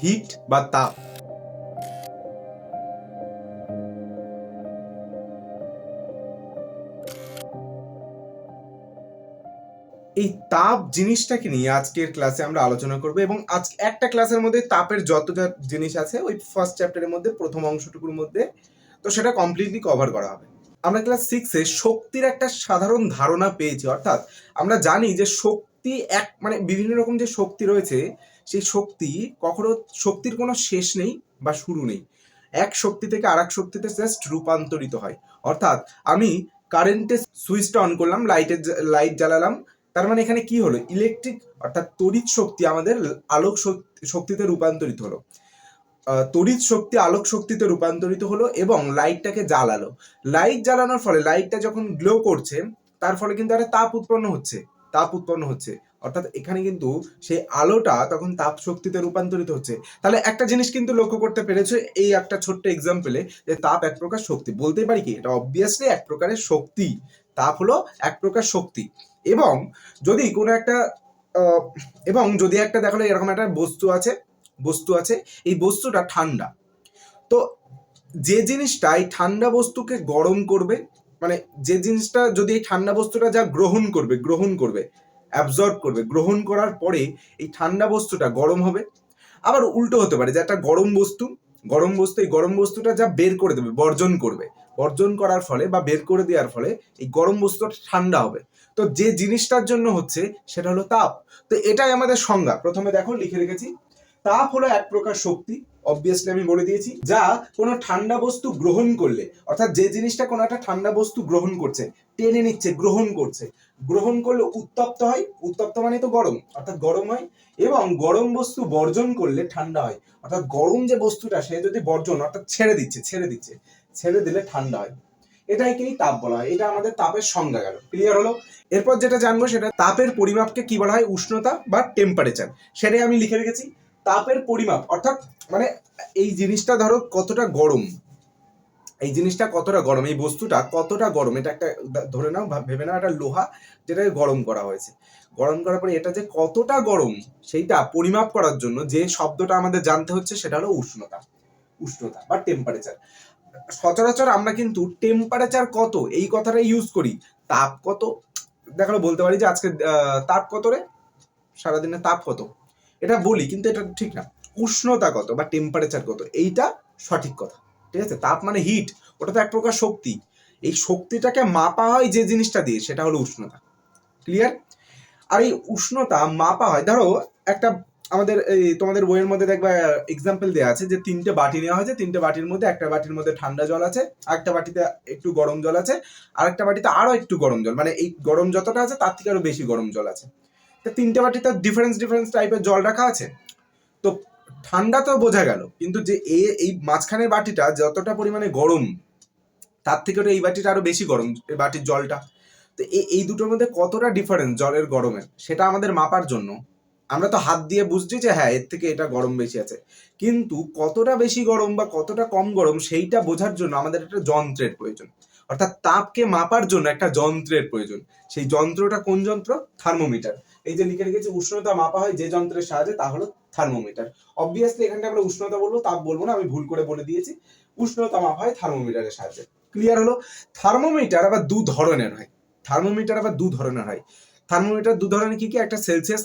Hit বা তাপ। এই তাপ জিনিসটাকে নিয়ে আজকের ক্লাসে আমরা আলোচনা করব এবং আজ একটা ক্লাসের মধ্যে তাপের যত জিনিস আছে, ওই ফার্স্ট চ্যাপ্টারের মধ্যে, প্রথম অংশটুকুর মধ্যে, তো সেটা কমপ্লিটলি কভার করা হবে। আমরা ক্লাস সিক্সে শক্তির একটা সাধারণ ধারণা পেয়েছি, অর্থাৎ আমরা জানি যে শক্তি এক মানে বিভিন্ন রকম যে শক্তি রয়েছে সেই শক্তি কখনো শক্তির কোনো শেষ নেই বা শুরু নেই। এক শক্তি থেকে আর এক শক্তিতে জাস্ট রূপান্তরিত হয়। অর্থাৎ আমি কারেন্টের সুইচটা অন করলাম লাইটের লাইট জ্বালালাম, তার মানে এখানে কি হলো? ইলেকট্রিক অর্থাৎ তড়িৎ শক্তি আমাদের আলোক শক্তি- শক্তিতে রূপান্তরিত হলো। তড়িৎ শক্তি আলোক শক্তিতে রূপান্তরিত হলো এবং লাইটটাকে জ্বালালো। লাইট জ্বালানোর ফলে লাইটটা যখন গ্লো করছে, তার ফলে কিন্তু একটা তাপ উৎপন্ন হচ্ছে, তাপ উৎপন্ন হচ্ছে। অর্থাৎ এখানে কিন্তু সেই আলোটা তখন তাপ শক্তিতে রূপান্তরিত হচ্ছে। তাহলে একটা জিনিস কিন্তু লক্ষ্য করতে পেরেছ, এই একটা ছোট্ট এক্সাম্পলে যে তাপ এক প্রকার শক্তি। বলতেই পারি কি, এটা অবভিয়াসলি এক প্রকারের শক্তি। তাপ হলো এক প্রকার শক্তি। এবং যদি কোনো একটা এবং যদি একটা দেখাল এরকম একটা বস্তু আছে বস্তু আছে, এই বস্তুটা ঠান্ডা। তো যে জিনিসটা এই ঠান্ডা বস্তুকে গরম করবে মানে যে জিনিসটা যদি এই ঠান্ডা বস্তুটা যা গ্রহণ করবে গ্রহণ করবে অ্যাবজর্ব করবে, গ্রহণ করার পরে এই ঠান্ডা বস্তুটা গরম হবে। আবার উল্টো হতে পারে যে একটা গরম বস্তু গরম বস্তু, এই গরম বস্তুটা যা বের করে দেবে, বর্জন করবে। বর্জন করার ফলে বা বের করে দেওয়ার ফলে এই গরম বস্তুটা ঠান্ডা হবে। তো যে জিনিসটার জন্য হচ্ছে সেটা হলো তাপ। তো এটাই আমাদের সংজ্ঞা। প্রথমে দেখো, লিখে রেখেছি। তাপ হলো এক প্রকার শক্তি অবভিয়াসলি আমি বলে দিয়েছি, যা কোনো ঠান্ডা বস্তু গ্রহণ করলে, অর্থাৎ যে জিনিসটা কোনো একটা ঠান্ডা বস্তু গ্রহণ করছে, টেনে নিচ্ছে, গ্রহণ করছে, গ্রহণ করলে উত্তপ্ত হয়, উত্তপ্ত মানে তো গরম, অর্থাৎ গরম হয়, এবং গরম বস্তু বর্জন করলে ঠান্ডা হয়, অর্থাৎ গরম যে বস্তুটা, সে যদি বর্জন, অর্থাৎ ছেড়ে দিচ্ছে ছেড়ে দিচ্ছে, ছেড়ে দিলে ঠান্ডা হয়। এটাকেই তাপ বলা হয়, এটা আমাদের তাপের সংজ্ঞা গেল ক্লিয়ার হলো? এরপর যেটা জানব সেটা তাপের পরিমাপকে কি বলা হয়, উষ্ণতা বা টেম্পারেচার সেটাই আমি লিখে রেখেছি। তাপের পরিমাপ, অর্থাৎ মানে এই জিনিসটা ধরো কতটা গরম, এই জিনিসটা কতটা গরম, এই বস্তুটা কতটা গরম, এটা একটা ধরে নাও ভাব- নাও, একটা লোহা যেটাকে গরম করা হয়েছে। গরম করার পরে এটা যে কতটা গরম, সেইটা পরিমাপ করার জন্য যে শব্দটা আমাদের জানতে হচ্ছে সেটা হলো উষ্ণতা উষ্ণতা বা টেম্পারেচার সচরাচর আমরা কিন্তু টেম্পারেচার কত, এই কথাটা ইউজ করি। তাপ কত দেখাল বলতে পারি যে আজকে তাপ কত রে? সারাদিনে তাপ কত? এটা বলি, কিন্তু এটা ঠিক না। উষ্ণতা কত বা টেম্পারেচার কত, এইটা সঠিক কথা, ঠিক আছে? তাপ মানে হিট ওটা তো এক প্রকার শক্তি। এই শক্তিটাকে মাপা হয় যে জিনিসটা দিয়ে, সেটা হলো উষ্ণতা। ক্লিয়ার আর এই উষ্ণতা মাপা হয়, ধরো একটা আমাদের এই তোমাদের বইয়ের মধ্যে দেখবে এক্সাম্পল দেওয়া আছে যে তিনটে বাটি নেওয়া হয়েছে, তিনটে বাটির মধ্যে একটা বাটির মধ্যে ঠান্ডা জল আছে, আরেকটা বাটিতে একটু গরম জল আছে আর একটা বাটিতে আরও একটু গরম জল মানে এই গরম যতটা আছে তার থেকে আরও বেশি গরম জল আছে। তো তিনটে বাটিতে ডিফারেন্স ডিফারেন্স টাইপের জল রাখা আছে। তো ঠান্ডা তো বোঝা গেল, কিন্তু যে এই মাঝখানের বাটিটা যতটা পরিমাণে গরম, তার থেকে এই বাটিটা আরও বেশি গরম এই বাটির জলটা। তো এই দুটোর মধ্যে কতটা ডিফারেন্স জলের গরমের, সেটা আমাদের মাপার জন্য। আমরা তো হাত দিয়ে বুঝছি যে হ্যাঁ এর থেকে এটা গরম বেশি আছে। কিন্তু কতটা বেশি গরম বা কতটা কম গরম, সেইটা বোঝার জন্য আমাদের একটা যন্ত্রের প্রয়োজন। অর্থাৎ তাপকে মাপার জন্য একটা যন্ত্রের প্রয়োজন। সেই যন্ত্রটা কোন যন্ত্র? থার্মোমিটার। এই যে লিখে রেখেছি, উষ্ণতা মাপা হয় যে যন্ত্রের সাহায্যে, তা হলো থার্মোমিটার অবভিয়াসলি এখানটা আমরা উষ্ণতা বলব, তাপ বলব না, আমি ভুল করে বলে দিয়েছি। উষ্ণতা মাপা হয় থার্মোমিটারের সাহায্যে। ক্লিয়ার হলো? থার্মোমিটার আবার দু ধরনের হয়। থার্মোমিটার আবার দু ধরনের হয়। থার্মোমিটার দু ধরনের কি কি? একটা সেলসিয়াস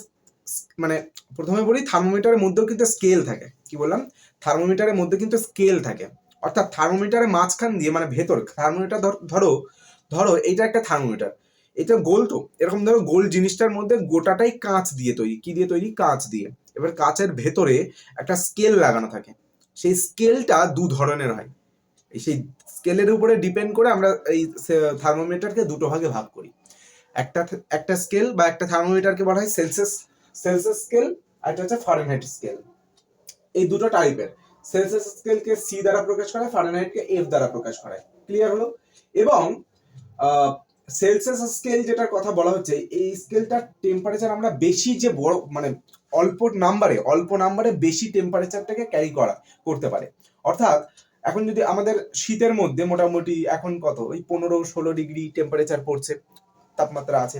মানে প্রথমে বলি থার্মোমিটারের মধ্যেও কিন্তু স্কেল থাকে। কি বললাম? থার্মোমিটারের মধ্যে কিন্তু স্কেল থাকে। অর্থাৎ থার্মোমিটারের মাঝখান দিয়ে মানে ভেতর থার্মোমিটার ধরো ধরো এইটা একটা থার্মোমিটার এটা গোল তো, এরকম ধরো গোল জিনিসটার মধ্যে গোটাটাই কাঁচ দিয়ে তৈরি। কি দিয়ে তৈরি? কাঁচ দিয়ে। এবার কাঁচের ভেতরে একটা স্কেল লাগানো থাকে। সেই স্কেলটা দু ধরনের হয়। সেই স্কেলের উপরে ডিপেন্ড করে আমরা এই থার্মোমিটারকে দুটো ভাগে ভাগ করি। একটা একটা স্কেল বা একটা থার্মোমিটারকে বলা হয় সেলসিয়াস সেলসিয়াস স্কেল আর একটা হচ্ছে ফারেনহাইট স্কেল। এই দুটো টাইপের। সেলসিয়াস স্কেলকে সি দ্বারা প্রকাশ করা হয় ফারেনহাইটকে এফ দ্বারা প্রকাশ করায়। ক্লিয়ার হলো? এবং সেলসিয়াস স্কেল যেটার কথা বলা হচ্ছে, এই স্কেলটার টেম্পারেচার আমরা বেশি যে বড় মানে অল্প নাম্বারে অল্প নাম্বারে বেশি টেম্পারেচারটাকে ক্যারি করা, করতে পারে। অর্থাৎ, এখন যদি আমাদের শীতের মধ্যে মোটামুটি এখন কত? ওই পনেরো ষোলো ডিগ্রি টেম্পারেচার পড়ছে, তাপমাত্রা আছে,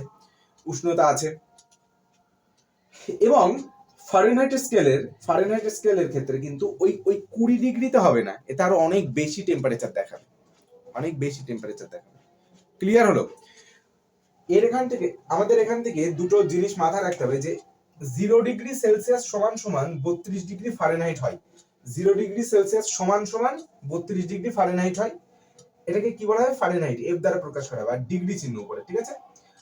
উষ্ণতা আছে। এবং ফারেনহাইট স্কেলের ফারেনহাইট স্কেলের ক্ষেত্রে কিন্তু ওই ওই কুড়ি ডিগ্রিতে হবে না এটা আরও অনেক বেশি টেম্পারেচার দেখাবে। অনেক বেশি টেম্পারেচার দেখাবে। ক্লিয়ার হলো। এর এখান থেকে, আমাদের এখান থেকে দুটো জিনিস মাথায় রাখতে হবে যে জিরো ডিগ্রি সেলসিয়াস সমান সমান বত্রিশ ডিগ্রি ফারেনহাইট হয়। জিরো ডিগ্রি সেলসিয়াস সমান সমান বত্রিশ ডিগ্রি ফারেনহাইট হয়। এটাকে কি বলা হয়? ফারেনহাইট এফ দ্বারা প্রকাশ করা হয় ডিগ্রি চিহ্ন উপরে ঠিক আছে?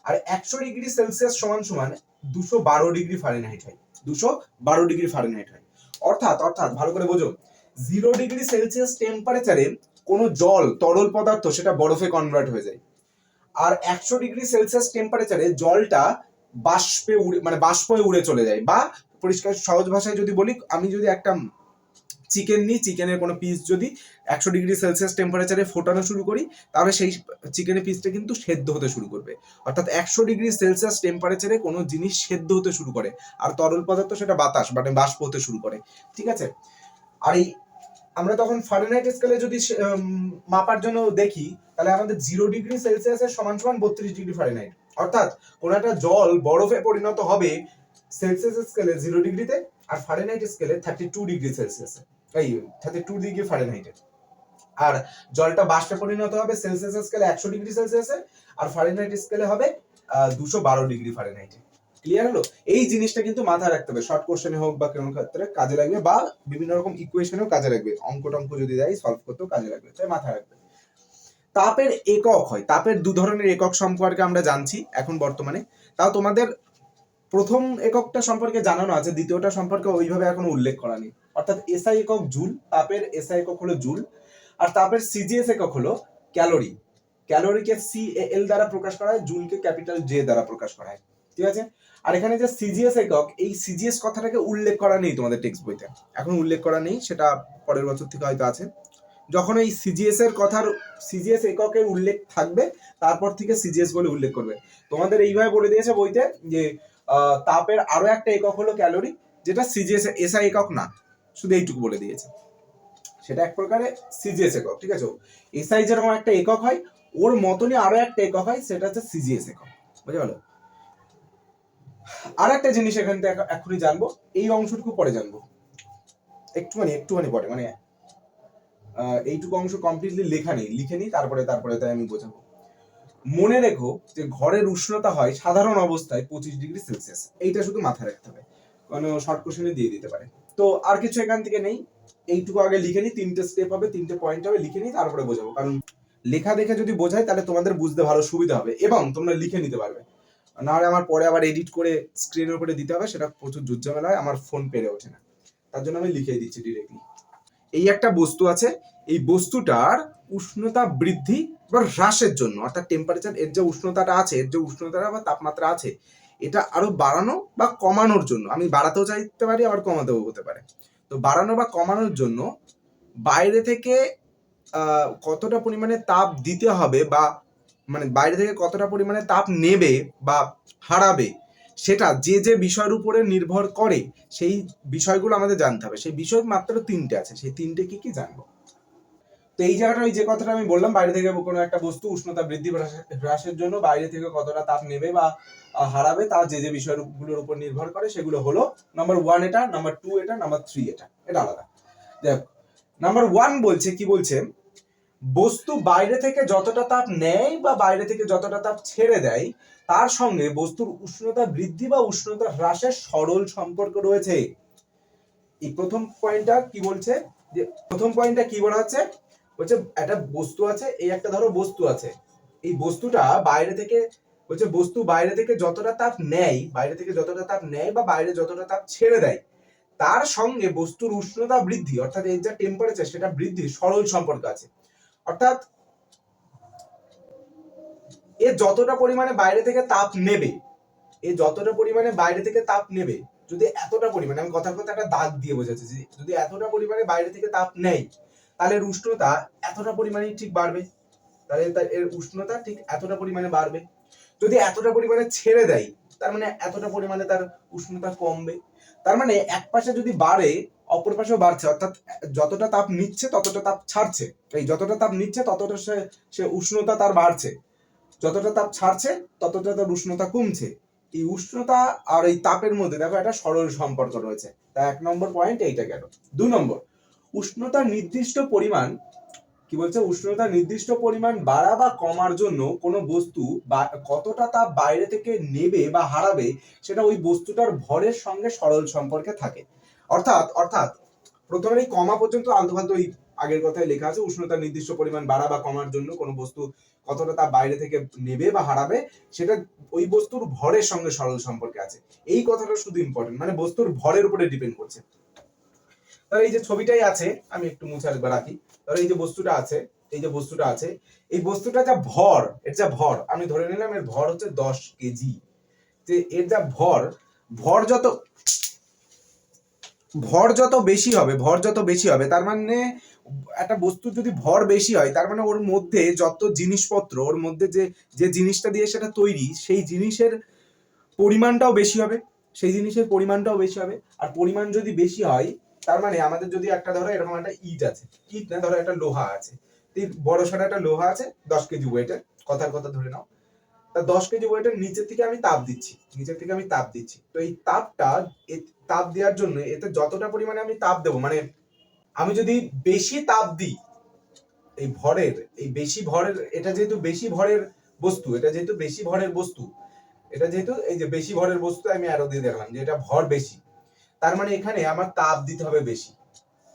আর একশো ডিগ্রি সেলসিয়াস সমান সমান দুশো বারো ডিগ্রি ফারেনহাইট হয়। দুশো বারো ডিগ্রি ফারেনহাইট হয়। অর্থাৎ অর্থাৎ, ভালো করে বোঝো জিরো ডিগ্রি সেলসিয়াস টেম্পারেচারে কোনো জল, তরল পদার্থ, সেটা বরফে কনভার্ট হয়ে যায়। আর একশো ডিগ্রি সেলসিয়াস টেম্পারেচারে জলটা বাষ্পে উড়ে মানে বাষ্প উড়ে চলে যায়। বা পরিষ্কার সহজ ভাষায় যদি বলি, আমি যদি একটা চিকেন নিই, চিকেনের কোনো পিস যদি একশো ডিগ্রি সেলসিয়াস টেম্পারেচারে ফোটানো শুরু করি, তাহলে সেই চিকেনের পিসটা কিন্তু সেদ্ধ হতে শুরু করবে। অর্থাৎ একশো ডিগ্রি সেলসিয়াস টেম্পারেচারে কোনো জিনিস সেদ্ধ হতে শুরু করে। আর তরল পদার্থ সেটা বাতাস মানে বাষ্প হতে শুরু করে। ঠিক আছে? আর এই আমরা তখন ফারেনহাইট স্কেলে যদি মাপার জন্য দেখি তাহলে আমাদের জিরো ডিগ্রি সেলসিয়াসের সমান সমান বত্রিশ ডিগ্রি ফারেনহাইট অর্থাৎ কোন একটা জল বরফে পরিণত হবে সেলসিয়াস স্কেলে জিরো ডিগ্রিতে আর ফারেনহাইট স্কেলে থার্টি টু ডিগ্রি সেলসিয়াসে এই থার্টি টু ডিগ্রি ফারেনহাইটে আর জলটা বাষ্পে পরিণত হবে সেলসিয়াস স্কেলে একশো ডিগ্রি সেলসিয়াসে আর ফারেনহাইট স্কেলে হবে দুশো বারো ডিগ্রি ফারেনহাইটে ক্লিয়ার হলো? এই জিনিসটা কিন্তু মাথায় রাখতে হবে। শর্ট কোশ্চেনে হোক বা কোনো ক্ষেত্রে কাজে লাগবে বা বিভিন্ন রকম ইকুয়েশনেও কাজে লাগবে। অঙ্ক টঙ্ক যদি দেয় সলভ করতেও কাজে লাগবে। তাই মাথায় রাখবে। তাপের একক হয়, তাপের দু ধরনের একক সম্পর্কে আমরা জানছি এখন বর্তমানে। তাও তোমাদের প্রথম এককটা সম্পর্কে জানানো আছে, দ্বিতীয়টা সম্পর্কে ওইভাবে এখনও উল্লেখ করা নেই। অর্থাৎ এসআই একক জুল, তাপের এসআই একক হলো জুল, আর তাপের সিজিএস একক হলো ক্যালোরি। ক্যালোরিকে সি এল দ্বারা প্রকাশ করা হয়, জুলকে ক্যাপিটাল জে দ্বারা প্রকাশ করা হয়, ঠিক আছে? আর এখানে যে সিজিএস একক, এই সিজিএস কথাটাকে উল্লেখ করা নেই তোমাদের টেক্সট বইতে। এখন উল্লেখ করা নেই, সেটা পরের বছর থেকে হয়তো আছে। যখন এই সিজিএস এর কথার সিজিএস এককের উল্লেখ থাকবে, তারপর থেকে সিজিএস বলে উল্লেখ করবে। তোমাদের এইভাবে বলে দিয়েছে বইতে যে তাপের আরও একটা একক হলো ক্যালোরি, যেটা সিজিএস এসআই একক না, শুধু এইটুকু বলে দিয়েছে। সেটা এক প্রকারে সিজিএস একক, ঠিক আছে? এসআই যেরকম একটা একক হয়, ওর মতনই আরও একটা একক হয়, সেটা হচ্ছে সিজিএস একক বুঝে গেল আর একটা জিনিস এখান থেকে এখন- এখনই জানব, এই অংশটুকু পরে জানব। একটুখানি একটুখানি পরে মানে এইটুকু অংশ কমপ্লিটলি লেখা নেই, লিখে নিই, তারপরে তারপরে তাই আমি বোঝাবো। মনে রেখো যে ঘরের উষ্ণতা হয় সাধারণ অবস্থায় পঁচিশ ডিগ্রি সেলসিয়াস। এইটা শুধু মাথায় রাখতে হবে। কোনো শর্ট কোশ্চেনে দিয়ে দিতে পারে। তো আর কিছু এখান থেকে নেই। এইটুকু আগে লিখে নিই, তিনটে স্টেপ হবে, তিনটে পয়েন্ট হবে, লিখে নিই, তারপরে বোঝাবো। কারণ লেখা দেখে যদি বোঝাই, তাহলে তোমাদের বুঝতে ভালো সুবিধা হবে। এবং তোমরা লিখে নিতে পারবে। নাহলে আমার পরে আবার এডিট করে স্ক্রিনের উপরে দিতে হবে, সেটা প্রচুর ঝুটঝামেলা হয়, আমার ফোন পেরে ওঠে না। তার জন্য আমি লিখে দিচ্ছি ডিরেক্টলি এই একটা বস্তু আছে, এই বস্তুটার উষ্ণতা বৃদ্ধি বা হ্রাসের জন্য, অর্থাৎ টেম্পারেচার এর যে উষ্ণতাটা আছে, এর যে উষ্ণতাটা বা তাপমাত্রা আছে, এটা আরও বাড়ানো বা কমানোর জন্য, আমি বাড়াতেও চাইতে পারি, আবার কমাতেও হতে পারে। তো বাড়ানো বা কমানোর জন্য বাইরে থেকে কতটা পরিমাণে তাপ দিতে হবে বা মানে বাইরে থেকে কতটা পরিমাণে তাপ নেবে বা হারাবে সেটা যে যে বিষয়ের উপরে নির্ভর করে, সেই বিষয়গুলো আমাদের জানতে হবে। সেই বিষয় মাত্র তিনটে আছে, সেই তিনটে কি কি জানব? তো এই জায়গাটা, ওই যে কথাটা আমি বললাম, বাইরে থেকে কোনো একটা বস্তু উষ্ণতা বৃদ্ধি হ্রাসের- জন্য বাইরে থেকে কতটা তাপ নেবে বা হারাবে, তা যে যে বিষয়গুলোর উপর নির্ভর করে, সেগুলো হলো নাম্বার ওয়ান এটা নাম্বার টু এটা নাম্বার থ্রি এটা। এটা আলাদা। দেখ নাম্বার ওয়ান বলছে, কি বলছে? বস্তু বাইরে থেকে যতটা তাপ নেয় বা বাইরে থেকে যতটা তাপ ছেড়ে দেয়, তার সঙ্গে বস্তুর উষ্ণতা বৃদ্ধি বা উষ্ণতা হ্রাসের সরল সম্পর্ক রয়েছে। এই প্রথম পয়েন্টটা কি বলছে? যে প্রথম পয়েন্টটা কি বলা হচ্ছে? একটা বস্তু আছে, এই একটা ধরো বস্তু আছে। এই বস্তুটা বাইরে থেকে, বলছে বস্তু বাইরে থেকে যতটা তাপ নেয়, বাইরে থেকে যতটা তাপ নেয় বা বাইরে যতটা তাপ ছেড়ে দেয়, তার সঙ্গে বস্তুর উষ্ণতা বৃদ্ধি, অর্থাৎ এর যা টেম্পারেচার সেটা বৃদ্ধির সরল সম্পর্ক আছে। অর্থাৎ এ যতটা পরিমাণে বাইরে থেকে তাপ নেবে, এ যতটা পরিমাণে বাইরে থেকে তাপ নেবে, যদি এতটা পরিমাণে, আমি কথার কথা একটা দাগ দিয়ে বোঝাচ্ছি, যে যদি এতটা পরিমাণে বাইরে থেকে তাপ নেয় তাহলে এর উষ্ণতা এতটা পরিমাণে ঠিক বাড়বে। তাহলে এর উষ্ণতা ঠিক এতটা পরিমাণে বাড়বে। যদি এতটা পরিমাণে ছেড়ে দেয়, তার মানে এতটা পরিমাণে তার উষ্ণতা কমবে। তার মানে এক পাশে যদি বাড়ে অপর পাশেও বাড়ছে, অর্থাৎ যতটা তাপ নিচ্ছে ততটা তাপ ছাড়ছে। এই যতটা তাপ নিচ্ছে ততটা সে সে উষ্ণতা তার বাড়ছে। যতটা তাপ ছাড়ছে ততটা তার উষ্ণতা কমছে। এই উষ্ণতা আর এই তাপের মধ্যে দেখো একটা সরল সম্পর্ক রয়েছে। তা এক নম্বর পয়েন্ট এইটা গেল। দু নম্বর উষ্ণতার নির্দিষ্ট পরিমাণ, কি বলছে? উষ্ণতার নির্দিষ্ট পরিমাণ বাড়া বা কমার জন্য কোনো বস্তু বা কতটা তাপ বাইরে থেকে নেবে বা হারাবে সেটা ওই বস্তুটার ভরের সঙ্গে সরল সম্পর্কে থাকে। অর্থাৎ অর্থাৎ প্রথমে এই কমা পর্যন্ত আলতু ফালতু আগের কথায় লেখা আছে উষ্ণতার নির্দিষ্ট পরিমাণ বাড়া বা কমার জন্য কোনো বস্তু কতটা তা বাইরে থেকে নেবে বা হারাবে, সেটা ওই বস্তুর ভরের সঙ্গে সরল সম্পর্কে আছে। এই কথাটা শুধু ইম্পর্টেন্ট মানে বস্তুর ভরের উপরে ডিপেন্ড করছে। তাহলে এই যে ছবিটাই আছে, আমি একটু মুছে একবার রাখি। তাহলে এই যে বস্তুটা আছে, এই যে বস্তুটা আছে, এই বস্তুটা যা ভর, এর যা ভর, আমি ধরে নিলাম এর ভর হচ্ছে দশ কেজি। যে এর যা ভর ভর যত ভর যত বেশি হবে, ভর যত বেশি হবে, তার মানে একটা বস্তু যদি ভর বেশি হয়, তার মানে ওর মধ্যে যত জিনিসপত্র, ওর মধ্যে যে যে জিনিসটা দিয়ে সেটা তৈরি, সেই জিনিসের পরিমাণটাও বেশি হবে, সেই জিনিসের পরিমাণটাও বেশি হবে। আর পরিমাণ যদি বেশি হয়, তার মানে আমাদের যদি একটা ধরো এরকম একটা ইট আছে, ইট না ধরো একটা লোহা আছে বড় সড়ো একটা লোহা আছে, দশ কেজি ওয়েটের কথার কথা ধরে নাও। তা দশ কেজি ওয়েটের নিচের থেকে আমি তাপ দিচ্ছি, নিচের থেকে আমি তাপ দিচ্ছি। তো এই তাপটা তাপ দেওয়ার জন্য এতে যতটা পরিমাণে আমি তাপ দেবো মানে আমি যদি বেশি তাপ দিই, এই ভরের, এই বেশি ভরের, এটা যেহেতু বেশি ভরের বস্তু, এটা যেহেতু বেশি ভরের বস্তু, এটা যেহেতু এই যে বেশি ভরের বস্তু আমি আরও দিয়ে দেখলাম যে এটা ভর বেশি, তার মানে এখানে আমার তাপ দিতে হবে বেশি,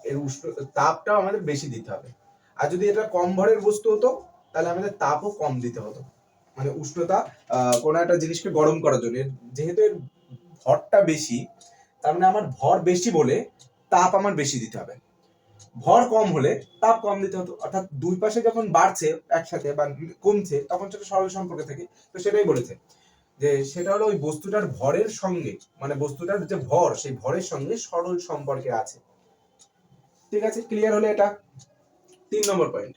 এর উষ্ণ, তাপটাও আমাদের বেশি দিতে হবে। আর যদি এটা কম ভরের বস্তু হতো, তাহলে আমাদের তাপও কম দিতে হতো। মানে উষ্ণতা কোনো একটা জিনিসকে গরম করার জন্য। যেহেতু এর ভরটা বেশি, তার মানে আমার ভর বেশি বলে তাপ আমার বেশি দিতে হবে। ভর কম হলে তাপ কম দিতে হতো অর্থাৎ দুই পাশে যখন বাড়ছে একসাথে বা কমছে, তখন সেটা সরল সম্পর্কে থাকে। তো সেটাই বলেছে। যে সেটা হলো ওই বস্তুটার ভরের সঙ্গে মানে বস্তুটার যে ভর, সেই ভরের সঙ্গে সরল সম্পর্কে আছে। ঠিক আছে? ক্লিয়ার হলে এটা? তিন নম্বর পয়েন্ট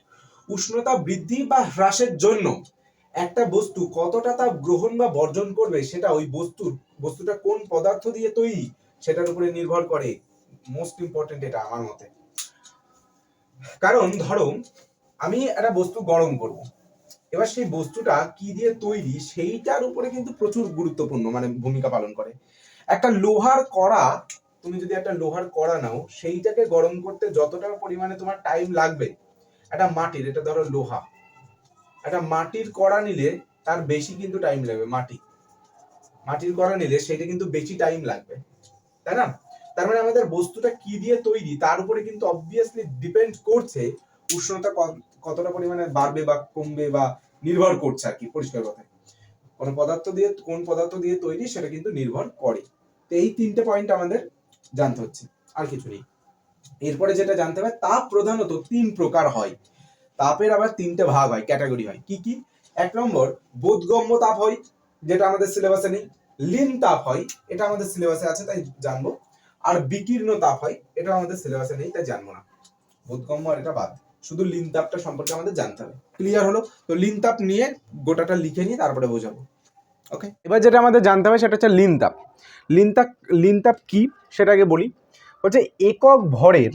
উষ্ণতা বৃদ্ধি বা হ্রাসের জন্য একটা বস্তু কতটা তাপ গ্রহণ বা বর্জন করবে সেটা ওই বস্তুর, বস্তুটা কোন পদার্থ দিয়ে তৈরি সেটার উপরে নির্ভর করে। মোস্ট ইম্পর্টেন্ট এটা আমার মতে। কারণ ধরো, আমি একটা বস্তু গরম করব। এবার সেই বস্তুটা কি দিয়ে তৈরি সেইটার উপরে কিন্তু প্রচুর গুরুত্বপূর্ণ মানে ভূমিকা পালন করে। একটা লোহার কড়া, তুমি যদি একটা লোহার কড়া নাও, সেইটাকে গরম করতে যতটা পরিমাণে তোমার টাইম লাগবে, একটা মাটির, এটা ধরো লোহা। একটা মাটির কড়া নিলে তার বেশি কিন্তু টাইম লাগবে, মাটি। মাটির কড়া নিলে সেটা কিন্তু বেশি টাইম লাগবে, তাই না? তার মানে আমাদের বস্তুটা কি দিয়ে তৈরি, তার উপরে কিন্তু অবভিয়াসলি ডিপেন্ড করছে উষ্ণতা কতটা পরিমাণে বাড়বে বা কমবে বা নির্ভর করছে আর কি পরিষ্কার কথায় কোন পদার্থ দিয়ে, কোন পদার্থ দিয়ে তৈরি সেটা কিন্তু নির্ভর করে। তো এই তিনটে পয়েন্ট আমাদের জানতে হচ্ছে, আর কিছু নেই। এরপরে যেটা জানতে হবে, তাপ প্রধানত তিন প্রকার হয়। তাপের আবার তিনটে ভাগ হয়, ক্যাটাগরি হয়। কি কি? এক নম্বর, বোধগম্য তাপ হয়, যেটা আমাদের সিলেবাসে নেই। লিন তাপ হয়, এটা আমাদের সিলেবাসে আছে, তাই জানব। আর বিকীর্ণ তাপ হয় এটা আমাদের সিলেবাসে নেই, তাই জানব না। বোধগম্য আর এটা বাদ। শুধু লিন তাপটা সম্পর্কে আমাদের জানতে হবে। ক্লিয়ার হলো? তো লিন তাপ নিয়ে গোটাটা লিখে নিয়ে তারপরে বোঝাবো। ওকে এবার যেটা আমাদের জানতে হবে, সেটা হচ্ছে লিন তাপ। লিন তাপ লিন তাপ কি? সেটাকে বলি। বলছে, একক ভরের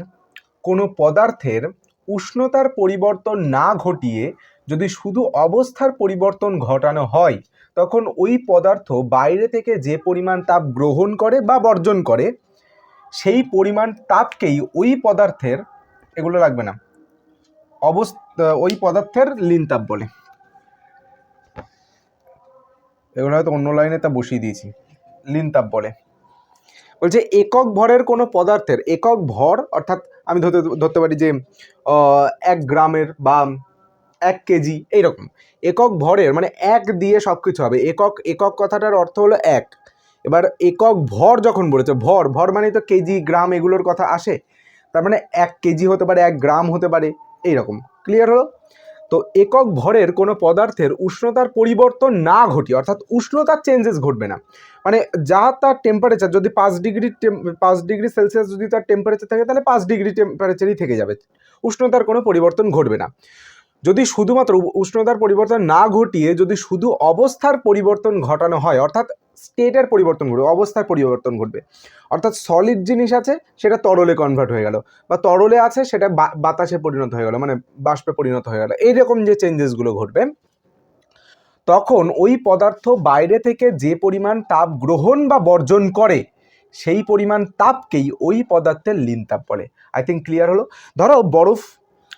কোনো পদার্থের উষ্ণতার পরিবর্তন না ঘটিয়ে যদি শুধু অবস্থার পরিবর্তন ঘটানো হয়, তখন ওই পদার্থ বাইরে থেকে যে পরিমাণ তাপ গ্রহণ করে বা বর্জন করে, সেই পরিমাণ তাপকেই ওই পদার্থের, এগুলো লাগবে না, অবস্থা, ওই পদার্থের লিন তাপ বলে। এগুলো হয়তো অন্য লাইনে তা বসিয়ে দিয়েছি, লিন তাপ বলে। বলছে, একক ভরের কোনো পদার্থের, একক ভর অর্থাৎ আমি ধরতে ধরতে পারি যে এক গ্রামের বা এক কেজি, এইরকম। একক ভরের মানে এক দিয়ে সব কিছু হবে। একক একক কথাটার অর্থ হলো এক। এবার একক ভর যখন বলেছে, ভর ভর মানে তো কেজি, গ্রাম এগুলোর কথা আসে। তার মানে এক কেজি হতে পারে, এক গ্রাম হতে পারে, এইরকম। ক্লিয়ার হলো? তো একক ভরের কোনো পদার্থের উষ্ণতার পরিবর্তন না ঘটি অর্থাৎ উষ্ণতার চেঞ্জেস ঘটবে না। মানে যা তার টেম্পারেচার যদি পাঁচ ডিগ্রি পাঁচ ডিগ্রি সেলসিয়াস যদি তার টেম্পারেচার থাকে, তাহলে পাঁচ ডিগ্রি টেম্পারেচারই থেকে যাবে। উষ্ণতার কোনো পরিবর্তন ঘটবে না। যদি শুধুমাত্র উষ্ণতার পরিবর্তন না ঘটিয়ে যদি শুধু অবস্থার পরিবর্তন ঘটানো হয়, অর্থাৎ স্টেটের পরিবর্তন ঘটবে, অবস্থার পরিবর্তন ঘটবে, অর্থাৎ সলিড জিনিস আছে, সেটা তরলে কনভার্ট হয়ে গেল, বা তরলে আছে, সেটা বাতাসে পরিণত হয়ে গেল মানে বাষ্পে পরিণত হয়ে গেল, এইরকম যে চেঞ্জেসগুলো ঘটবে, তখন ওই পদার্থ বাইরে থেকে যে পরিমাণ তাপ গ্রহণ বা বর্জন করে, সেই পরিমাণ তাপকেই ওই পদার্থের লিন তাপ বলে। আই থিঙ্ক ক্লিয়ার হলো? ধরো বরফ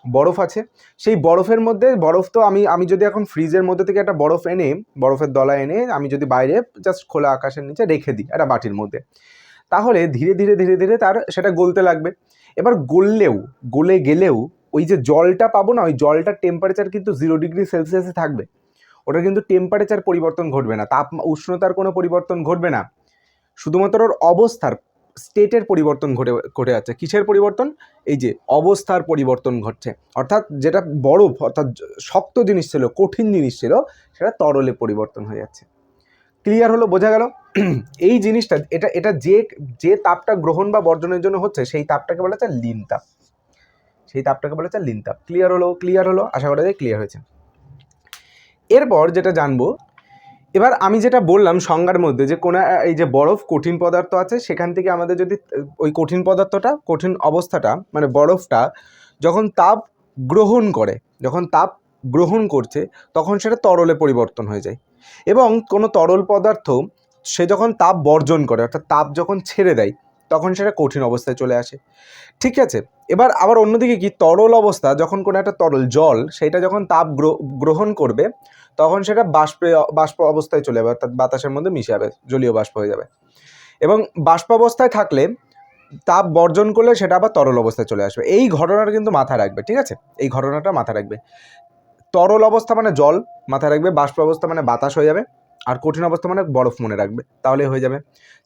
বরফ আছে। সেই বরফের মধ্যে, বরফ তো আমি আমি যদি এখন ফ্রিজের মধ্যে থেকে একটা বরফ এনে, বরফের দলা এনে আমি যদি বাইরে জাস্ট খোলা আকাশের নিচে রেখে দিই, একটা বাটির মধ্যে। তাহলে ধীরে ধীরে ধীরে ধীরে তার সেটা গলতে লাগবে। এবার গললেও, গলে গেলেও ওই যে জলটা পাবো না, ওই জলটার টেম্পারেচার কিন্তু জিরো ডিগ্রি সেলসিয়াসে থাকবে। ওটা কিন্তু টেম্পারেচার পরিবর্তন ঘটবে না, তাপ, উষ্ণতার কোনো পরিবর্তন ঘটবে না। শুধুমাত্র ওর অবস্থার স্টেটের পরিবর্তন ঘটে ঘটে যাচ্ছে কিসের পরিবর্তন? এই যে অবস্থার পরিবর্তন ঘটছে। অর্থাৎ যেটা বরফ অর্থাৎ শক্ত জিনিস ছিল, কঠিন জিনিস ছিল, সেটা তরলে পরিবর্তন হয়ে যাচ্ছে। ক্লিয়ার হলো? বোঝা গেল? এই জিনিসটা, এটা এটা যে যে তাপটা গ্রহণ বা বর্জনের জন্য হচ্ছে, সেই তাপটাকে বলা হচ্ছে লিন তাপ। সেই তাপটাকে বলা হচ্ছে লিন তাপ। ক্লিয়ার হলো? ক্লিয়ার হলো? আশা করা যায় ক্লিয়ার হয়েছে। এরপর যেটা জানব এবার আমি যেটা বললাম সংজ্ঞার মধ্যে যে কোনো এই যে বরফ কঠিন পদার্থ আছে, সেখান থেকে আমাদের যদি, ওই কঠিন পদার্থটা, কঠিন অবস্থাটা মানে বরফটা যখন তাপ গ্রহণ করে, যখন তাপ গ্রহণ করছে, তখন সেটা তরলে পরিবর্তন হয়ে যায়। এবং কোনো তরল পদার্থ, সে যখন তাপ বর্জন করে, অর্থাৎ তাপ যখন ছেড়ে দেয়, তখন সেটা কঠিন অবস্থায় চলে আসে। ঠিক আছে? এবার আবার অন্যদিকে কি, তরল অবস্থা, যখন কোনো একটা তরল জল, সেটা যখন তাপ গ্র- গ্রহণ করবে তখন সেটা বাষ্পে, বাষ্প অবস্থায় চলে যাবে, অর্থাৎ বাতাসের মধ্যে মিশে যাবে, জলীয় বাষ্প হয়ে যাবে। এবং বাষ্প অবস্থায় থাকলে তাপ বর্জন করলে সেটা আবার তরল অবস্থায় চলে আসবে। এই ঘটনাটা কিন্তু মাথায় রাখবে, ঠিক আছে? এই ঘটনাটা মাথায় রাখবে। তরল অবস্থা মানে জল, মাথায় রাখবে, বাষ্প অবস্থা মানে বাতাস হয়ে যাবে, আর কঠিন অবস্থা মানে বরফ মনে রাখবে, তাহলে হয়ে যাবে।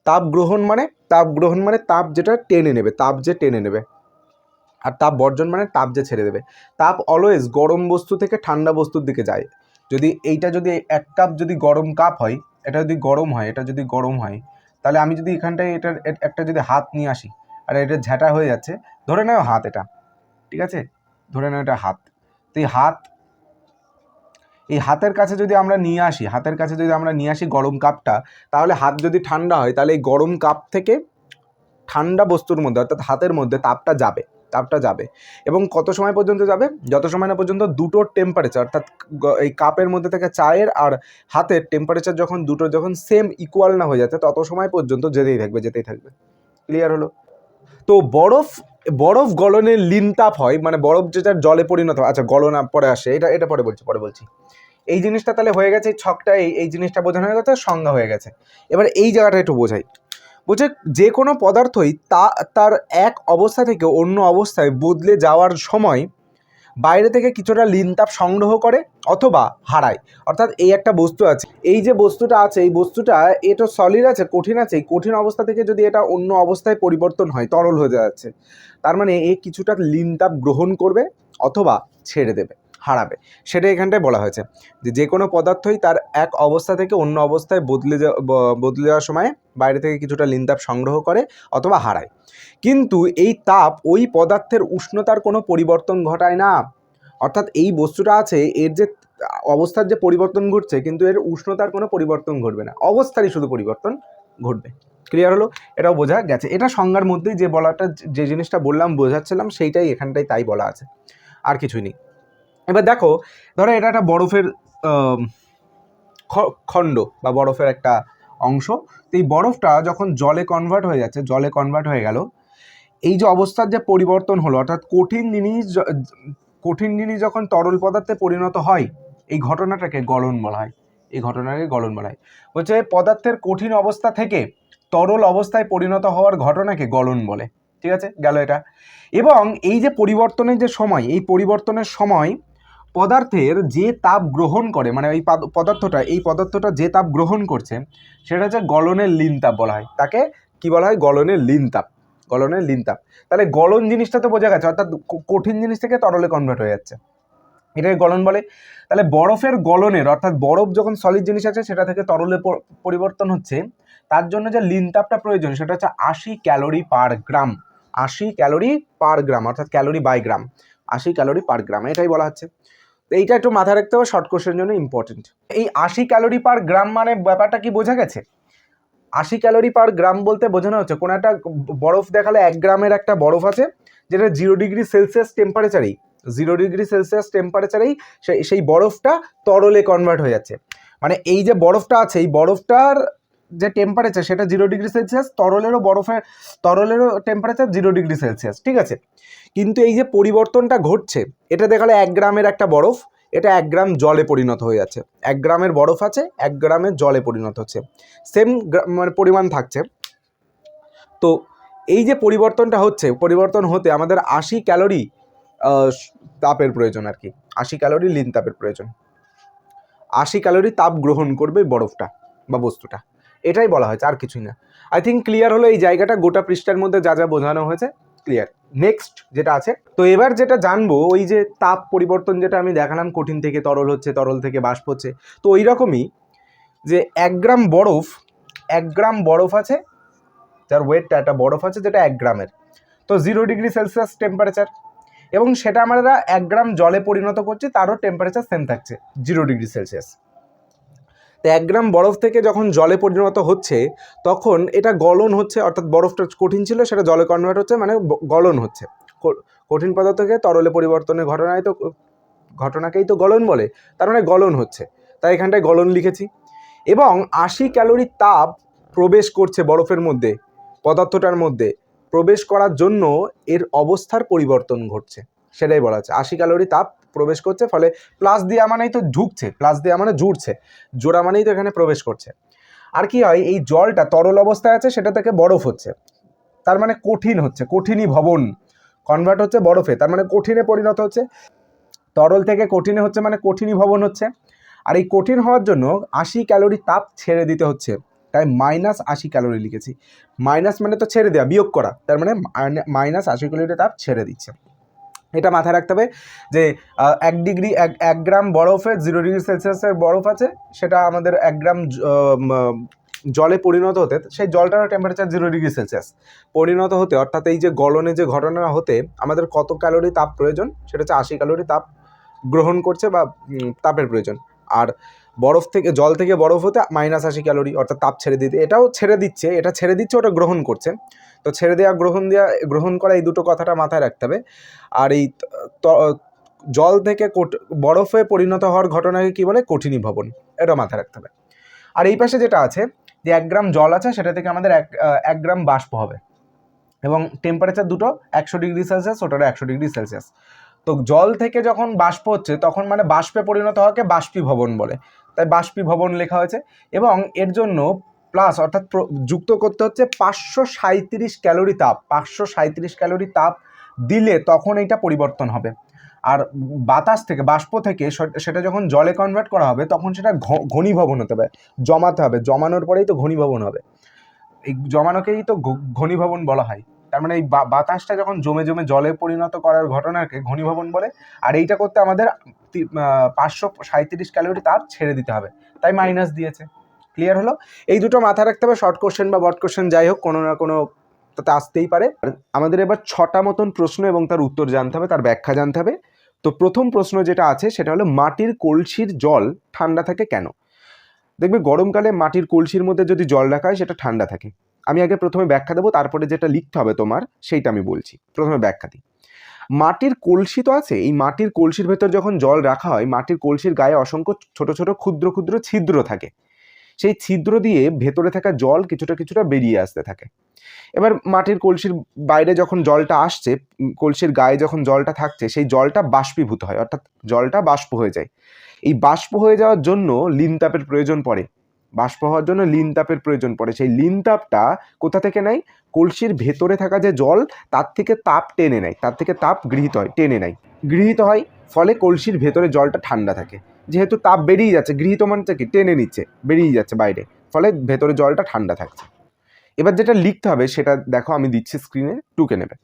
তাপ গ্রহণ মানে তাপ গ্রহণ মানে তাপ যেটা টেনে নেবে, তাপ যে টেনে নেবে। আর তাপ বর্জন মানে তাপ যে ছেড়ে দেবে। তাপ অলওয়েজ গরম বস্তু থেকে ঠান্ডা বস্তুর দিকে যায়। যদি এইটা যদি এক কাপ যদি গরম কাপ হয়, এটা যদি গরম হয়, এটা যদি গরম হয়, তাহলে আমি যদি এখানটায় এটার একটা যদি হাত নিয়ে আসি, আর এটা ঝ্যাঁটা হয়ে যাচ্ছে, ধরে নাও হাত এটা, ঠিক আছে? ধরে নাও এটা হাত। তো এই হাত, এই হাতের কাছে যদি আমরা নিয়ে আসি, হাতের কাছে যদি আমরা নিয়ে আসি গরম কাপটা, তাহলে হাত যদি ঠান্ডা হয়, তাহলে এই গরম কাপ থেকে ঠান্ডা বস্তুর মধ্যে, অর্থাৎ হাতের মধ্যে তাপটা যাবে। তাপটা যাবে। এবং কত সময় পর্যন্ত যাবে? যত সময় না পর্যন্ত দুটোর টেম্পারেচার অর্থাৎ এই কাপের মধ্যে থেকে চায়ের আর হাতের টেম্পারেচার যখন দুটো যখন সেম ইকুয়াল না হয়ে যাচ্ছে, তত সময় পর্যন্ত যেতেই থাকবে যেতেই থাকবে। ক্লিয়ার হলো? তো বরফ বরফ গলনের লিনতাপ হয় মানে বরফ যেটা জলে পরিণত আচ্ছা গলনা পরে আসে। এটা এটা পরে বলছি পরে বলছি। এই জিনিসটা তাহলে হয়ে গেছে ছকটা, এই এই জিনিসটা বোঝানো হয়ে গেছে, সংজ্ঞা হয়ে গেছে। এবার এই জায়গাটা একটু বোঝাই। বলছে যে কোনো পদার্থই তা, তার এক অবস্থা থেকে অন্য অবস্থায় বদলে যাওয়ার সময় বাইরে থেকে কিছুটা লিনতাপ সংগ্রহ করে অথবা হারায়। অর্থাৎ এই একটা বস্তু আছে। এই যে বস্তুটা আছে, এই বস্তুটা এটা সলিড আছে, কঠিন আছে কঠিন অবস্থা থেকে যদি এটা অন্য অবস্থায় পরিবর্তন হয়, তরল হয়ে যাচ্ছে, তার মানে এ কিছুটা লিনতাপ গ্রহণ করবে অথবা ছেড়ে দেবে। হারাবে। সেটা এখানটায় বলা হয়েছে। যে যে কোনো পদার্থই তার এক অবস্থা থেকে অন্য অবস্থায় বদলে যাওয়া বদলে যাওয়ার সময় বাইরে থেকে কিছুটা লিনতাপ সংগ্রহ করে অথবা হারায়। কিন্তু এই তাপ ওই পদার্থের উষ্ণতার কোনো পরিবর্তন ঘটায় না। অর্থাৎ এই বস্তুটা আছে, এর যে অবস্থার যে পরিবর্তন ঘটছে, কিন্তু এর উষ্ণতার কোনো পরিবর্তন ঘটবে না। অবস্থারই শুধু পরিবর্তন ঘটবে। ক্লিয়ার হলো? এটাও বোঝা গেছে। এটা সংজ্ঞার মধ্যেই যে বলাটা, যে জিনিসটা বললাম, বোঝাচ্ছিলাম, সেইটাই এখানটায় তাই বলা আছে। আর কিছুই নেই। এবার দেখো, ধরো এটা একটা বরফের খণ্ড বা বরফের একটা অংশ। তো এই বরফটা যখন জলে কনভার্ট হয়ে যাচ্ছে, জলে কনভার্ট হয়ে গেল, এই যে অবস্থার যে পরিবর্তন হলো, অর্থাৎ কঠিন জিনিস কঠিন জিনিস যখন তরল পদার্থে পরিণত হয়, এই ঘটনাটাকে গলন বলা হয়। এই ঘটনাকে গলন বলা হয়। বলছে, পদার্থের কঠিন অবস্থা থেকে তরল অবস্থায় পরিণত হওয়ার ঘটনাকে গলন বলে। ঠিক আছে? গেল এটা। এবং এই যে পরিবর্তনের যে সময়, এই পরিবর্তনের সময় পদার্থের যে তাপ গ্রহণ করে মানে পাদ- পদার্থটা, এই পদার্থটা যে তাপ গ্রহণ করছে, সেটা হচ্ছে গলনের লিন তাপ বলা হয়। তাকে কি বলা হয়? গলনের লিন তাপ। গলনের লিন তাপ। তাহলে গলন জিনিসটা তো বোঝা গেছে, অর্থাৎ কঠিন জিনিস থেকে তরলে কনভার্ট হয়ে যাচ্ছে। এটাকে গলন বলে। তাহলে বরফের গলনের, অর্থাৎ বরফ যখন সলিড জিনিস আছে, সেটা থেকে তরলে পরিবর্তন হচ্ছে। তার জন্য যে লিন তাপটা প্রয়োজন, সেটা হচ্ছে আশি ক্যালোরি পার গ্রাম। আশি ক্যালোরি পার গ্রাম, অর্থাৎ ক্যালোরি বাই গ্রাম। আশি ক্যালোরি পার গ্রাম, এটাই বলা হচ্ছে। তো এইটা একটু মাথায় রাখতে হবে শর্ট কোশ্চেনের জন্য ইম্পর্টেন্ট এই আশি ক্যালোরি পার গ্রাম মানে ব্যাপারটা কি বোঝা গেছে? আশি ক্যালোরি পার গ্রাম বলতে বোঝানো হচ্ছে, কোনো একটা বরফ দেখালে এক গ্রামের একটা বরফ আছে, যেটা জিরো ডিগ্রি সেলসিয়াস টেম্পারেচারেই জিরো ডিগ্রি সেলসিয়াস টেম্পারেচারেই সেই সেই বরফটা তরলে কনভার্ট হয়ে যাচ্ছে। মানে এই যে বরফটা আছে, এই বরফটার যে টেম্পারেচার সেটা জিরো ডিগ্রি সেলসিয়াস তরলেরও বরফের তরলেরও টেম্পারেচার জিরো ডিগ্রি সেলসিয়াস ঠিক আছে? কিন্তু এই যে পরিবর্তনটা ঘটছে, এটা দেখালে এক গ্রামের একটা বরফ, এটা এক গ্রাম জলে পরিণত হয়ে যাচ্ছে। এক গ্রামের বরফ আছে, এক গ্রামের জলে পরিণত হচ্ছে। সেম মানে পরিমাণ থাকছে। তো এই যে পরিবর্তনটা হচ্ছে, পরিবর্তন হতে আমাদের আশি ক্যালোরি তাপের প্রয়োজন আর কি। আশি ক্যালোরি লিন তাপের প্রয়োজন। আশি ক্যালোরি তাপ গ্রহণ করবে বরফটা বা বস্তুটা। এটাই বলা হয়েছে, আর কিছুই না। আই থিঙ্ক ক্লিয়ার হলো এই জায়গাটা, গোটা পৃষ্ঠার মধ্যে যা যা বোঝানো হয়েছে ক্লিয়ার নেক্সট যেটা আছে, তো এবার যেটা জানব, ওই যে তাপ পরিবর্তন যেটা আমি দেখালাম, কঠিন থেকে তরল হচ্ছে, তরল থেকে বাষ্প হচ্ছে, তো ওই রকমই যে এক গ্রাম বরফ, এক গ্রাম বরফ আছে, যার ওয়েটটা একটা বরফ আছে, যেটা এক গ্রামের। তো জিরো ডিগ্রি সেলসিয়াস টেম্পারেচার এবং সেটা আমরা এক গ্রাম জলে পরিণত করছি, তারও টেম্পারেচার সেম থাকছে জিরো ডিগ্রি সেলসিয়াস তো এক গ্রাম বরফ থেকে যখন জলে পরিণত হচ্ছে, তখন এটা গলন হচ্ছে, অর্থাৎ বরফটা কঠিন ছিল, সেটা জলে কনভার্ট হচ্ছে মানে গলন হচ্ছে। কঠিন পদার্থকে তরলে পরিবর্তনের ঘটনায় তো, ঘটনাকেই তো গলন বলে, তার মানে গলন হচ্ছে। তাই এখানটায় গলন লিখেছি। এবং আশি ক্যালোরি তাপ প্রবেশ করছে বরফের মধ্যে, পদার্থটার মধ্যে। প্রবেশ করার জন্য এর অবস্থার পরিবর্তন ঘটছে, সেটাই বলা হচ্ছে। আশি ক্যালোরি তাপ প্রবেশ করছে, ফলে প্লাস দেওয়া মানেই তো ঢুকছে, প্লাস দেওয়া মানে জুড়ছে, জোড়া মানেই তো এখানে প্রবেশ করছে। আর কি হয়, এই জলটা তরল অবস্থায় আছে, সেটা থেকে বরফ হচ্ছে। তার মানে কঠিন হচ্ছে, কঠিনই ভবন। কনভার্ট হচ্ছে বরফে, তার মানে কঠিনে পরিণত হচ্ছে। তরল থেকে কঠিনে হচ্ছে মানে কঠিনই ভবন হচ্ছে। আর এই কঠিন হওয়ার জন্য আশি ক্যালোরি তাপ ছেড়ে দিতে হচ্ছে। তাই মাইনাস আশি ক্যালোরি লিখেছি। মাইনাস মানে তো ছেড়ে দেওয়া বিয়োগ করা। তার মানে মাইনাস আশি ক্যালোরি তাপ ছেড়ে দিচ্ছে। এটা মাথায় রাখতে হবে যে এক ডিগ্রি, এক এক গ্রাম বরফে জিরো ডিগ্রি সেলসিয়াসের বরফ আছে, সেটা আমাদের এক গ্রাম জলে পরিণত হতে, সেই জলটার টেম্পারেচার জিরো ডিগ্রি সেলসিয়াস। পরিণত হতে, অর্থাৎ এই যে গলনে যে ঘটনা হতে, আমাদের কত ক্যালোরি তাপ প্রয়োজন? সেটা হচ্ছে আশি ক্যালোরি তাপ গ্রহণ করছে বা তাপের প্রয়োজন। আর বরফ থেকে, জল থেকে বরফ হতে মাইনাস আশি ক্যালোরি অর্থাৎ তাপ ছেড়ে দিতে। এটাও ছেড়ে দিচ্ছে, এটা ছেড়ে দিচ্ছে, ওটা গ্রহণ করছে। তো ছেড়ে দেওয়া গ্রহণ দেওয়া গ্রহণ করা এই দুটো কথাটা মাথায় রাখতে হবে। আর এই জল থেকে বরফে পরিণত হওয়ার ঘটনাকে কী বলে? কঠিনী ভবন। এটা মাথায় রাখতে হবে। আর এই পাশে যেটা আছে, যে এক গ্রাম জল আছে, সেটা থেকে আমাদের এক এক গ্রাম বাষ্প হবে। এবং টেম্পারেচার দুটো একশো ডিগ্রি সেলসিয়াস, ওটারও একশো ডিগ্রি সেলসিয়াস। তো জল থেকে যখন বাষ্প হচ্ছে, তখন মানে বাষ্পে পরিণত হওয়াকে বাষ্পীভবন বলে। তাই বাষ্পীভবন লেখা হয়েছে এবং এর জন্য প্লাস অর্থাৎ যুক্ত করতে হচ্ছে পাঁচশো সাঁইত্রিশ ক্যালোরি তাপ। পাঁচশো সাঁইত্রিশ ক্যালোরি তাপ দিলে তখন এইটা পরিবর্তন হবে। আর বাতাস থেকে, বাষ্প থেকে সেটা যখন জলে কনভার্ট করা হবে, তখন সেটা ঘনীভবন হতে হবে, জমাতে হবে। জমানোর পরেই তো ঘনীভবন হবে। এই জমানোকেই তো ঘনীভবন বলা হয়। তার মানে এই বাতাসটা যখন জমে জমে জলে পরিণত করার ঘটনাকে ঘনীভবন বলে, আর এইটা করতে আমাদের পাঁচশো সাঁইত্রিশ ক্যালোরি তাপ ছেড়ে দিতে হবে। তাই মাইনাস দিয়েছে। ক্লিয়ার হলো? এই দুটো মাথায় রাখতে হবে শর্ট কোশ্চেন বা বট কোশ্চেন যাই হোক, কোনো না কোনো তাতে আসতেই পারে। আমাদের এবার ছটা মতন প্রশ্ন এবং তার উত্তর জানতে হবে, তার ব্যাখ্যা জানতে হবে। তো প্রথম প্রশ্ন যেটা আছে, সেটা হলো, মাটির কলসির জল ঠান্ডা থাকে কেন? দেখবে গরমকালে মাটির কলসির মধ্যে যদি জল রাখা হয়, সেটা ঠান্ডা থাকে। আমি আগে প্রথমে ব্যাখ্যা দেবো, তারপরে যেটা লিখতে হবে তোমার, সেইটা আমি বলছি। প্রথমে ব্যাখ্যা দিই। মাটির কলসি তো আছে, এই মাটির কলসির ভেতর যখন জল রাখা হয়, মাটির কলসির গায়ে অসংখ্য ছোট ছোট ক্ষুদ্র ক্ষুদ্র ছিদ্র থাকে। সেই ছিদ্র দিয়ে ভেতরে থাকা জল কিছুটা কিছুটা বেরিয়ে আসতে থাকে। এবার মাটির কলসির বাইরে যখন জলটা আসছে কলসির গায়ে যখন জলটা থাকছে, সেই জলটা বাষ্পীভূত হয়, অর্থাৎ জলটা বাষ্প হয়ে যায়। এই বাষ্প হয়ে যাওয়ার জন্য লিন তাপের প্রয়োজন পড়ে। বাষ্প হওয়ার জন্য লিন তাপের প্রয়োজন পড়ে। সেই লিন তাপটা কোথা থেকে নেয়? কলসির ভেতরে থাকা যে জল, তার থেকে তাপ টেনে নেয়। তার থেকে তাপ গৃহীত হয়, টেনে নেয়। গৃহীত হয়, ফলে কলসির ভেতরে জলটা ঠান্ডা থাকে। যেহেতু তাপ বেরিয়ে যাচ্ছে, গৃহীত মানে কি? টেনে নিচ্ছে বেরিয়ে যাচ্ছে বাইরে। ফলে ভেতরে জলটা ঠান্ডা থাকছে। এবার যেটা লিখতে হবে, সেটা দেখো আমি দিচ্ছি স্ক্রিনে টুকে নেবে।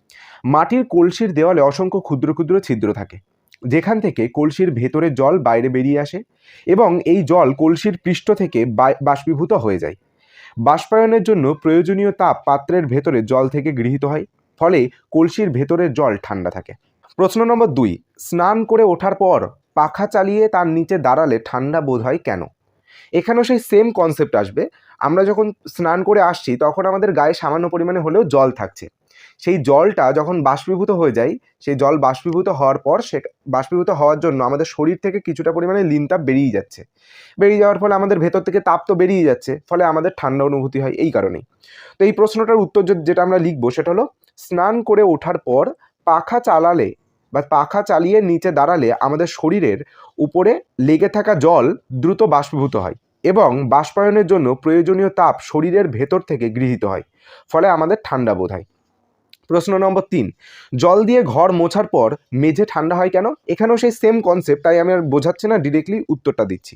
মাটির কলসির দেওয়ালে অসংখ্য ক্ষুদ্র ক্ষুদ্র ছিদ্র থাকে। যেখান থেকে কলসির ভেতরে জল বাইরে বেরিয়ে আসে এবং এই জল কলসির পৃষ্ঠ থেকে বাষ্পীভূত হয়ে যায়। বাষ্পায়নের জন্য প্রয়োজনীয় তাপ পাত্রের ভেতরে জল থেকে গৃহীত হয়, ফলে কলসির ভেতরের জল ঠান্ডা থাকে। প্রশ্ন নম্বর দুই, স্নান করে ওঠার পর পাখা চালিয়ে তার নিচে দাঁড়ালে ঠান্ডা বোধ হয় কেন? এখানেও সেই সেম কনসেপ্ট আসবে। আমরা যখন স্নান করে আসছি, তখন আমাদের গায়ে সামান্য পরিমাণে হলেও জল থাকছে। সেই জলটা যখন বাষ্পীভূত হয়ে যায়, সেই জল বাষ্পীভূত হওয়ার পর সে বাষ্পীভূত হওয়ার জন্য আমাদের শরীর থেকে কিছুটা পরিমাণে লিন তাপ বেরিয়ে যাচ্ছে। বেরিয়ে যাওয়ার ফলে আমাদের ভেতর থেকে তাপ তো বেরিয়ে যাচ্ছে, ফলে আমাদের ঠান্ডা অনুভূতি হয় এই কারণেই। তো এই প্রশ্নটার উত্তর যেটা আমরা লিখব সেটা হলো, স্নান করে ওঠার পর পাখা চালালে বা পাখা চালিয়ে নিচে দাঁড়ালে আমাদের শরীরের উপরে লেগে থাকা জল দ্রুত বাষ্পীভূত হয় এবং বাষ্পায়নের জন্য প্রয়োজনীয় তাপ শরীরের ভেতর থেকে গৃহীত হয়, ফলে আমাদের ঠান্ডা বোধ হয়। প্রশ্ন নম্বর তিন, জল দিয়ে ঘর মোছার পর মেঝে ঠান্ডা হয় কেন? এখানেও সেই সেম কনসেপ্ট তাই আমি আর বোঝাচ্ছি না ডিরেক্টলি উত্তরটা দিচ্ছি।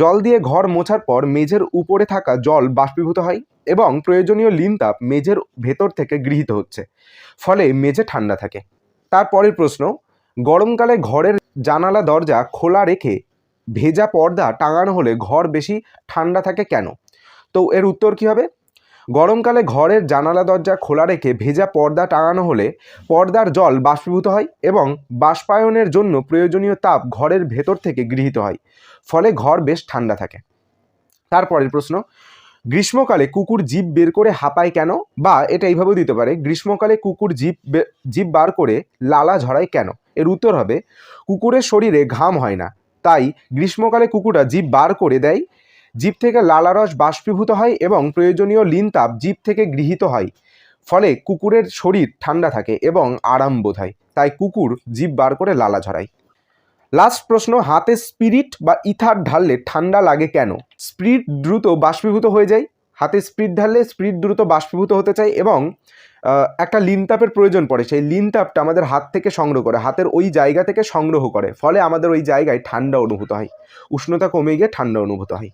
জল দিয়ে ঘর মোছার পর মেঝের উপরে থাকা জল বাষ্পীভূত হয় এবং প্রয়োজনীয় লিন তাপ মেঝের ভেতর থেকে গৃহীত হচ্ছে, ফলে মেঝে ঠান্ডা থাকে। তারপরের প্রশ্ন, গরমকালে ঘরের জানালা দরজা খোলা রেখে ভেজা পর্দা টাঙানো হলে ঘর বেশি ঠান্ডা থাকে কেন? তো এর উত্তর কী হবে? গরমকালে ঘরের জানালা দরজা খোলা রেখে ভেজা পর্দা টাঙানো হলে পর্দার জল বাষ্পীভূত হয় এবং বাষ্পায়নের জন্য প্রয়োজনীয় তাপ ঘরের ভেতর থেকে গৃহীত হয়। ফলে ঘর বেশ ঠান্ডা থাকে। তারপরের প্রশ্ন, গ্রীষ্মকালে কুকুর জীব বের করে হাঁপায় কেন? বা এটা এইভাবেও দিতে পারে, গ্রীষ্মকালে কুকুর জীব বে- জিভ বার করে লালা ঝরায় কেন? এর উত্তর হবে, কুকুরের শরীরে ঘাম হয় না। তাই গ্রীষ্মকালে কুকুরটা জিভ বার করে দেয় জীব থেকে লালারস বাষ্পীভূত হয় এবং প্রয়োজনীয় লিন তাপ জীব থেকে গৃহীত হয়। ফলে কুকুরের শরীর ঠান্ডা থাকে এবং আরাম বোধ হয়। তাই কুকুর জীব বার করে লালা ঝরায়। লাস্ট প্রশ্ন, হাতে স্পিরিট বা ইথার ঢাললে ঠান্ডা লাগে কেন? স্পিরিট দ্রুত বাষ্পীভূত হয়ে যায়। হাতে স্পিরিট ঢাললে স্পিরিট দ্রুত বাষ্পীভূত হতে চায় এবং একটা লিন তাপের প্রয়োজন পড়ে। সেই লিন তাপটা আমাদের হাত থেকে সংগ্রহ করে, হাতের ওই জায়গা থেকে সংগ্রহ করে। ফলে আমাদের ওই জায়গায় ঠান্ডা অনুভূত হয়। উষ্ণতা কমে গিয়ে ঠান্ডা অনুভূত হয়।